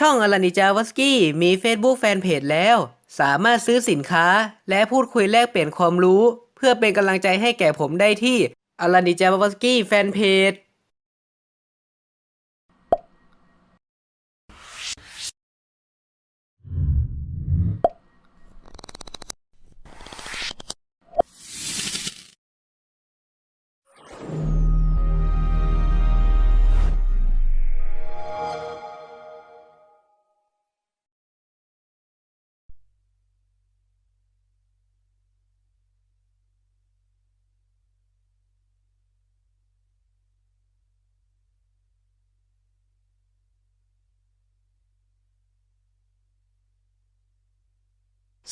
ช่องอลานิจาวสกี้มี Facebook แฟนเพจแล้ว สามารถซื้อสินค้า และพูดคุยแลกเปลี่ยนความรู้ เพื่อเป็นกำลังใจให้แก่ผมได้ที่อลานิจาวสกี้แฟนเพจ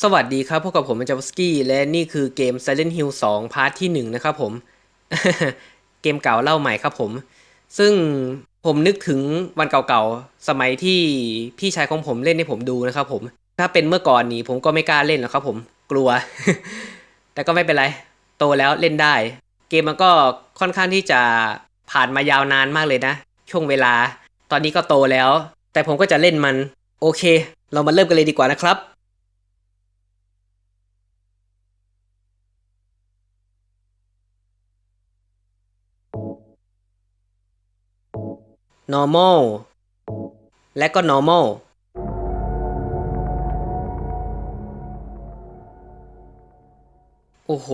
สวัสดีครับพบกับผมจาวสกี้และนี่คือเกม Silent Hill 2 พาร์ทที่ 1 นะครับผม เกมเก่าเล่าใหม่ครับผม ซึ่งผมนึกถึงวันเก่าๆ สมัยที่พี่ชายของผมเล่นให้ผมดูนะครับผม ถ้าเป็นเมื่อก่อนนี้ผมก็ไม่กล้าเล่นหรอกครับผมกลัว แต่ก็ไม่เป็นไร โตแล้วเล่นได้ เกมมันก็ค่อนข้างที่จะผ่านมายาวนานมากเลยนะ ช่วงเวลา ตอนนี้ก็โตแล้ว แต่ผมก็จะเล่นมัน โอเค เรามาเริ่มกันเลยดีกว่านะครับ normal และก็ normal โอ้โห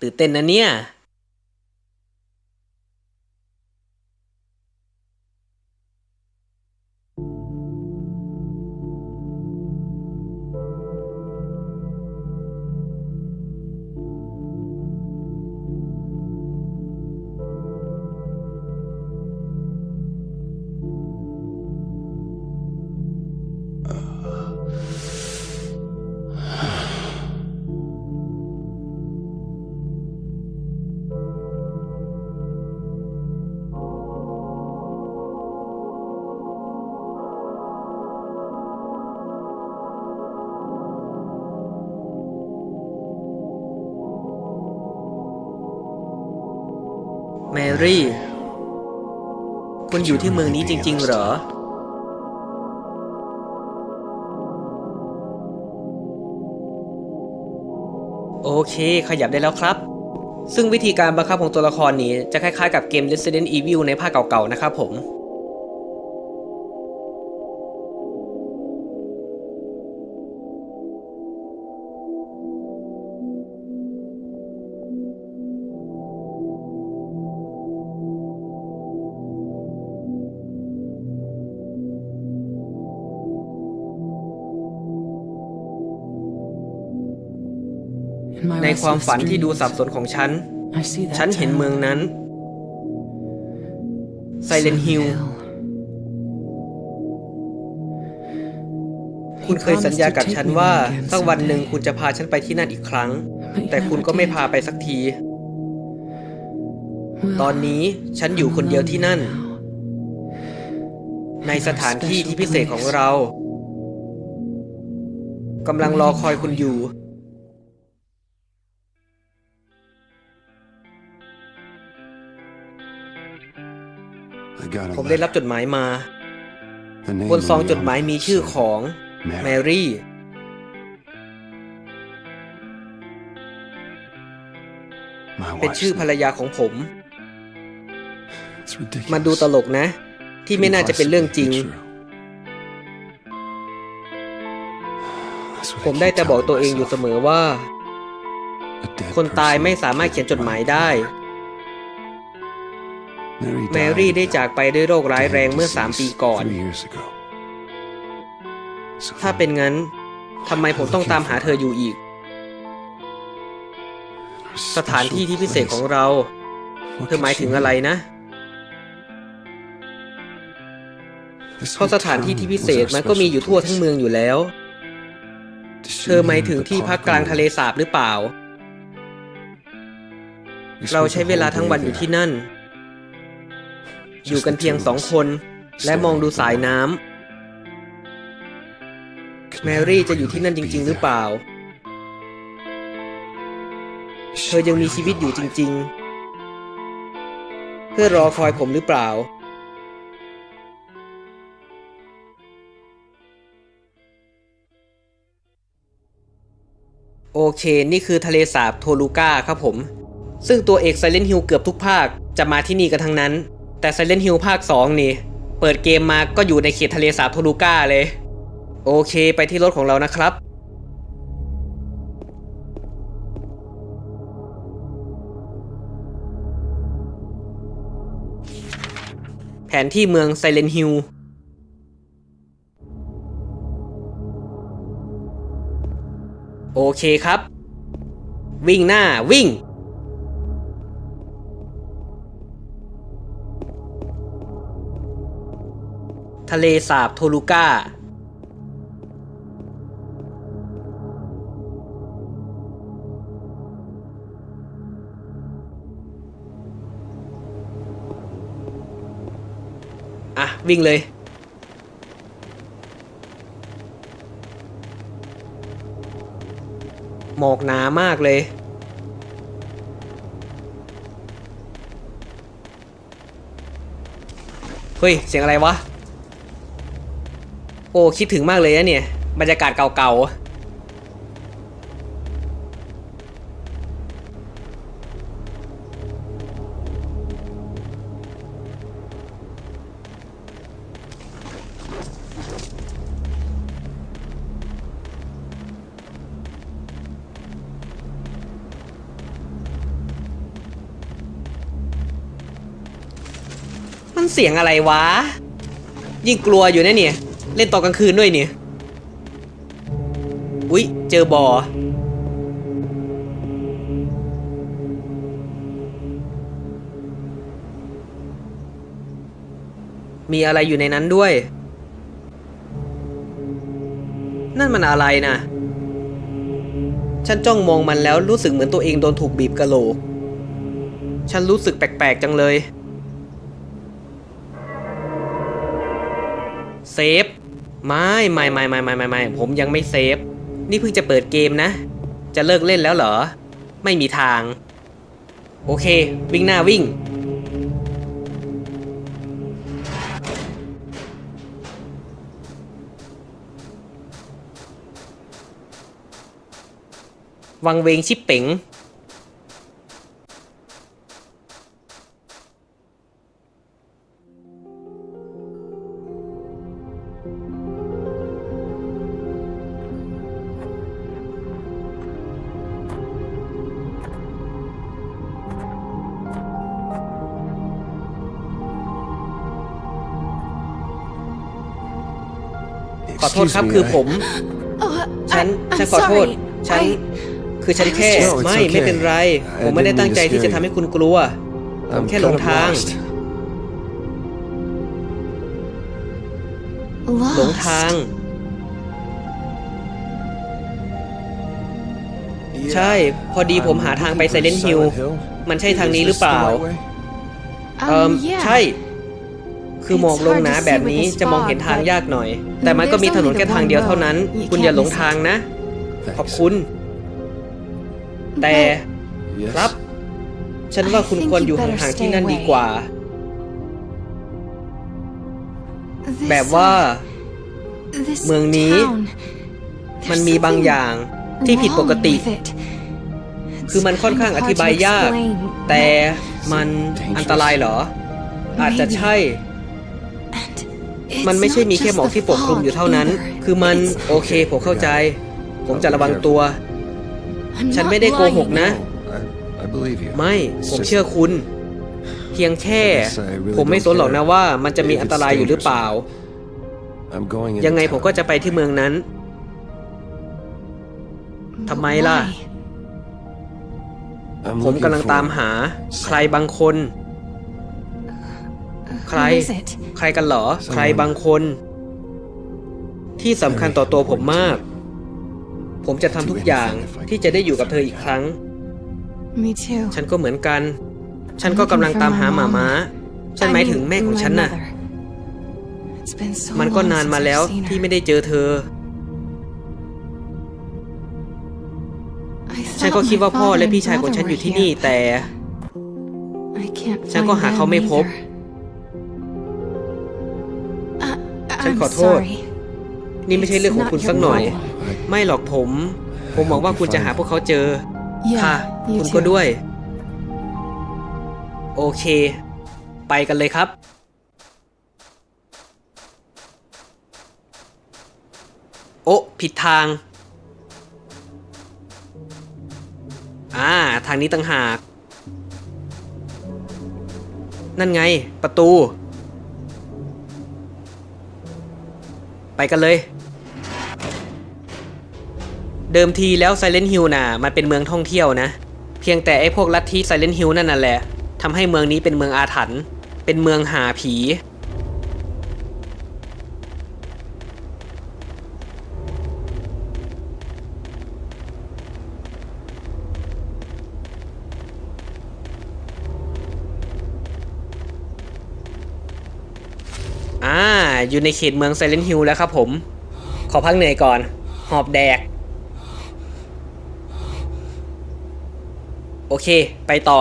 ตื่นเต้นนะเนี่ย แมรี่ คุณอยู่ที่เมืองนี้จริง ๆ เหรอ โอเคขยับได้แล้วครับ ซึ่งวิธีการบังคับของตัวละครนี้จะคล้ายๆกับเกม Resident Evil ในภาคเก่าๆ นะครับผม ในความฝันที่ดูสับสนของฉัน ฉันเห็นเมืองนั้น Silent Hill คุณเคยสัญญากับฉันว่า สักวันหนึ่งคุณจะพาฉันไปที่นั่นอีกครั้ง แต่คุณก็ไม่พาไปสักที ตอนนี้ฉันอยู่คนเดียวที่นั่น ในสถานที่ที่พิเศษของเรากำลังรอคอยคุณอยู่ ผมได้รับจดหมายมา บนซองจดหมายมีชื่อของแมรี่เป็นชื่อภรรยาของผม มันดูตลกนะ ที่ไม่น่าจะเป็นเรื่องจริง ผมได้แต่บอกตัวเองอยู่เสมอว่า คนตายไม่สามารถเขียนจดหมายได้ แมรี่ได้จากไปด้วยโรคร้ายแรงเมื่อ 3 ปีก่อน ถ้าเป็นงั้นทำไมผมต้องตามหาเธออยู่อีก สถานที่ที่พิเศษของเรา เธอหมายถึงอะไรนะเพราะสถานที่ที่พิเศษมันก็มีอยู่ทั่วทั้งเมืองอยู่แล้ว เธอหมายถึงที่พักกลางทะเลสาบหรือเปล่า เราใช้เวลาทั้งวันอยู่ที่นั่น อยู่กันเพียงสองคน และมองดูสายน้ำแมรี่จะอยู่ที่นั่นจริง ๆ หรือเปล่า เธอยังมีชีวิตอยู่จริง ๆ เพื่อรอคอยผมหรือเปล่า โอเค นี่คือทะเลสาบโทลูก้าครับผม ซึ่งตัวเอกไซเลนฮิ l เกือบทุกภาคจะมาที่นี่กันทั้งนั้น แต่ Silent Hill ภาค 2 นี่ เปิดเกมมาก็อยู่ในเขตทะเลสาบโทลูก้าเลย โอเคไปที่รถของเรานะครับ แผนที่เมือง Silent Hill โอเคครับ วิ่งหน้าวิ่งะเลสาบโทลูก้าอะ วิ่งเลย หมอกหนามากเลย เฮ้ย เสียงอะไรวะ โอ้คิดถึงมากเลยนะเนี่ยบรรยากาศเก่าๆมันเสียงอะไรวะ ยิ่งกลัวอยู่นะเนี่ย เล่นตอนกลางคืนด้วยเนี่ยอุ๊ย เจอบอมีอะไรอยู่ในนั้นด้วย นั่นมันอะไรนะ ฉันจ้องมองมันแล้วรู้สึกเหมือนตัวเองโดนถูกบีบกะโหลก ฉันรู้สึกแปลกๆจังเลย เซฟ ไม่ไม่ไม่ไม่ไม่ไม่ไม่ผมยังไม่เซฟ นี่เพิ่งจะเปิดเกมนะ จะเลิกเล่นแล้วเหรอ ไม่มีทาง โอเค วิ่งหน้าวิ่ง วังเวงชิปเป๋ง ษครับ Excuse me, คือผม Oh, ฉัน I- ฉัน I'm ขอโทษ sorry. ฉัน I- คือฉันแค่ No, it's ไม่ okay. ไม่เป็นไร I ผมไม่ได้ didn't ตั้งใจ mean to ที่จะ scare ทำ you. ให้คุณกลัว ผม I'm แค่หลง kind of ทาง lost. หลง Lost. ทาง ใช่ พอดีผมหาทางไป I'm looking Silent for Hill Silent Hill. มันใช่ทางนี้ Is หรือ this เปล่า the right way? เอิม Um, yeah. ใช่ คือหมอกลงหนาแบบนี้ It's hard to see with this จะมองเห็น fog, ทาง but ยากหน่อย แต่มันก็มีถนนแค่ทางเดียวเท่านั้น You คุณอย่า can't หลง miss ทางนะ ขอบ Thanks. คุณ แต่ Yes. ครับ ฉันว่าคุณ I think ควรอยู่ you better ห่างๆที่ stay นั่นดี away. กว่า This, แบบว่า uh, this เมืองนี้ town, มัน there's มีบาง something อย่างที่ผิดปกติ wrong with it. คือมันค่อนข้างอธิบายยาก แต่มันอันตรายเหรอ อาจจะใช่ มันไม่ใช่มีแค่หมอกที่ปกคลุมอยู่เท่านั้น คือมันโอเคผมเข้าใจ ผมจะระวังตัว ฉันไม่ได้โกหกนะ No, I, I believe you. ไม่ It's ผม just- เชื่อคุณ เพียงแค่ Yes, I really ผมไม่สนหรอกนะ don't care ว่ามันจะมีอันตรายอยู่หรือเปล่า I'm going into ยังไงผมก็ town. จะไปที่เมืองนั้นทำไมล่ะ I'm ผม looking กำลัง for ตามหา ใครบางคน ใคร Who is it? ใครกันเหรอ ใครบางคน ที่สำคัญต่อตัวผมมาก ผมจะทำทุกอย่างที่จะได้อยู่กับเธออีกครั้ง Me too. ฉันก็เหมือนกัน ฉันก็กำลังตามหาหมาม้าฉันหมายถึงแม่ของฉันน่ะ My mother. It's been so มันก็ long นาน since มา I've แล้ว seen her. ที่ไม่ได้เจอเธอ I ฉัน thought ก็คิด my ว่าพ่อ father และ and พี่ชายของ brother ฉันอยู่ were ที่ here, นี่ but แต่ I can't ฉันก็ find หาเขา them ไม่พบ either. ฉัน I'm ขอโทษ sorry. นี่ไม่ใช่เรื่องของคุณสักหน่อย I, ไม่หรอกผม I ผมหวังว่าคุณจะหาพวกเขาเจอ ค่ะ Yeah, you คุณ too. ก็ด้วย โอเค ไปกันเลยครับ โอ้ผิดทาง อ่า ทางนี้ตั้งหาก นั่นไง ประตู ไปกันเลย เดิมทีแล้วไซเลนฮิลน่ะมันเป็นเมืองท่องเที่ยวนะ เพียงแต่ไอ้พวกลัทธิไซเลนฮิลนั่นน่ะแหละทำให้เมืองนี้เป็นเมืองอาถรรพ์เป็นเมืองหาผี อ่า อยู่ในเขตเมือง Silent Hill แล้วครับผม ขอพักเหนื่อยก่อน หอบแดก โอเค ไปต่อ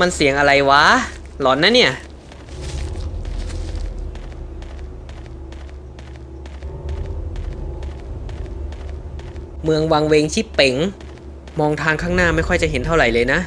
มันเสียงอะไรวะ หลอนนะเนี่ย มืองวังเวงชิปเป๋ง มองทางข้างหน้าไม่ค่อยจะเห็นเท่าไหร่เลยนะ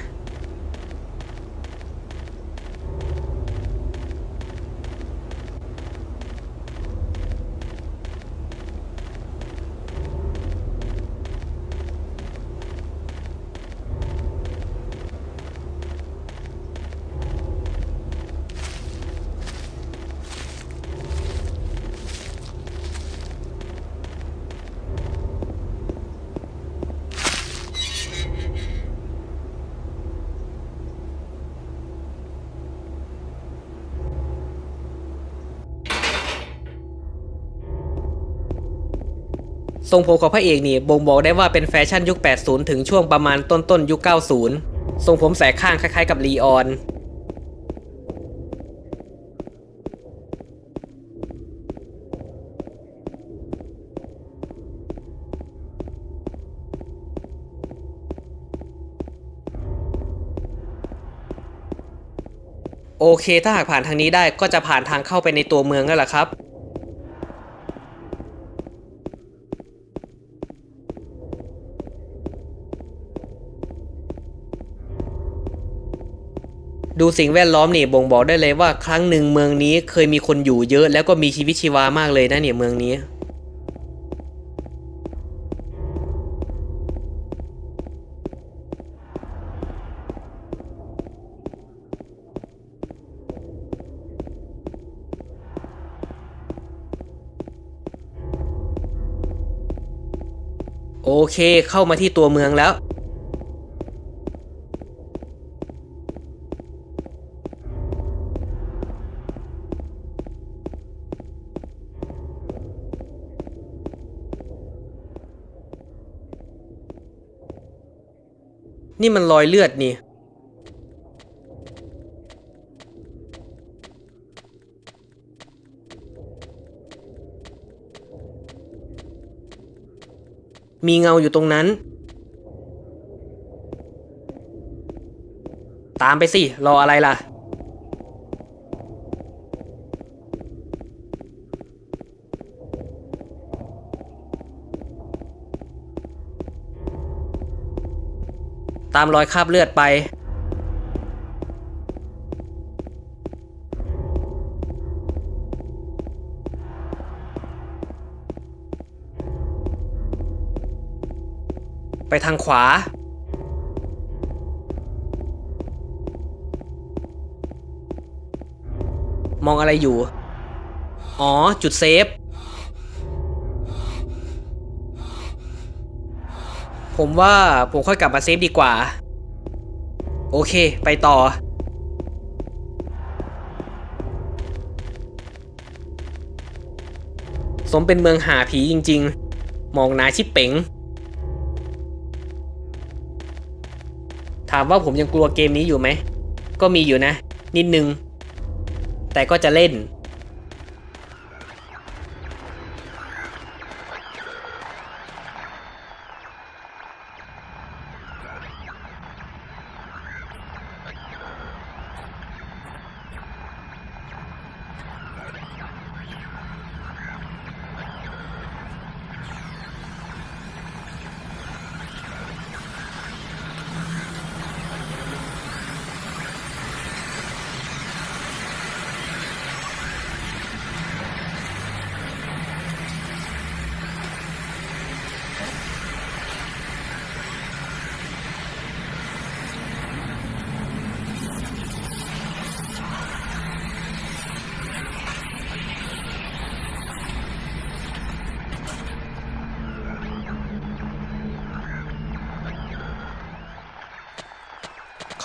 ทรงผมของพระเอกนี่บ่งบอกได้ว่าเป็นแฟชั่นยุค 80 ถึงช่วงประมาณต้นต้นยุค 90 ทรงผมแสกข้างคล้ายๆกับลีออน โอเคถ้าหากผ่านทางนี้ได้ก็จะผ่านทางเข้าไปในตัวเมืองแล้วล่ะครับ ดูสิ่งแวดล้อมนี่บ่งบอกได้เลยว่าครั้งหนึ่งเมืองนี้เคยมีคนอยู่เยอะแล้วก็มีชีวิตชีวามากเลยนะเนี่ยเมืองนี้ โอเคเข้ามาที่ตัวเมืองแล้ว นี่มันรอยเลือดนี่ มีเงาอยู่ตรงนั้น ตามไปสิ รออะไรล่ะ ตามรอยคราบเลือดไป ไปทางขวา มองอะไรอยู่ อ๋อ จุดเซฟ ผมว่าผมค่อยกลับมาเซฟดีกว่า โอเค ไปต่อ สมเป็นเมืองหาผีจริง ๆ มองนาชิบเป๋ง ถามว่าผมยังกลัวเกมนี้อยู่ไหม ก็มีอยู่นะ นิดนึง แต่ก็จะเล่น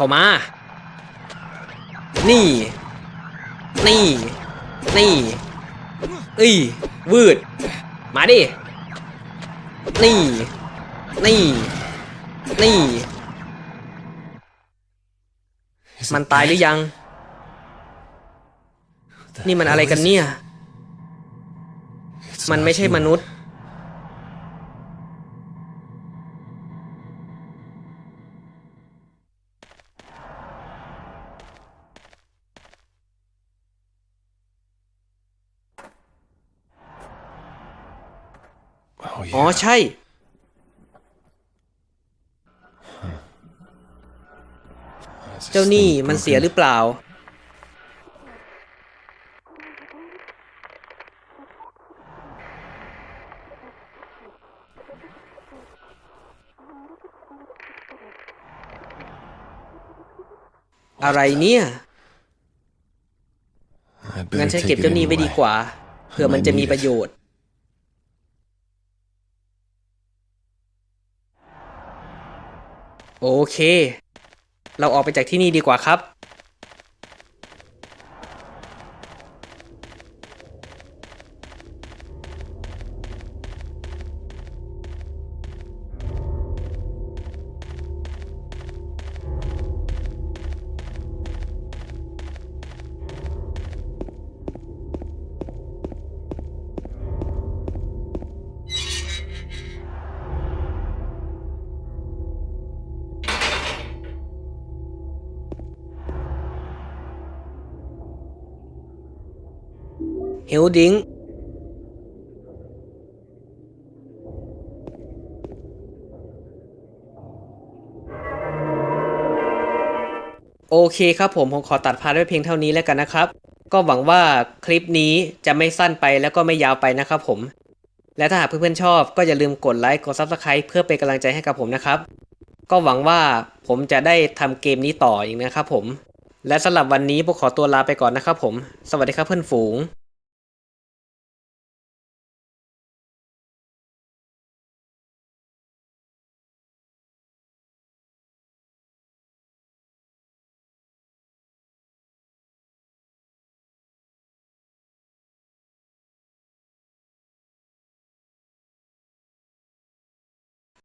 เข้ามา นี่ นี่ นี่เอ้ยวืด มาดิ นี่ นี่ นี่ Is มัน it ตายหรือยัง the นี่มันอะไร hell กัน is เนี่ย it? It's มัน not ไม่ใช่ human. มนุษย์ อ๋อใช่ เจ้านี่มันเสียหรือเปล่า อะไรเนี่ย งั้นฉันเก็บเจ้านี่ไว้ดีกว่า เผื่อมันจะมีประโยชน์ โอเค เราออกไปจากที่นี่ดีกว่าครับ เฮลดิงโอเคครับผม ผมขอตัดพาร์ทไว้เพียงเท่านี้แล้วกันนะครับ ก็หวังว่าคลิปนี้จะไม่สั้นไปแล้วก็ไม่ยาวไปนะครับผม และถ้าหากเพื่อนๆชอบก็อย่าลืมกดไลค์ กด Subscribe เพื่อเป็นกำลังใจให้กับผมนะครับ ก็หวังว่าผมจะได้ทำเกมนี้ต่ออีกนะครับผม และสำหรับวันนี้ผมขอตัวลาไปก่อนนะครับผม สวัสดีครับเพื่อนฝูง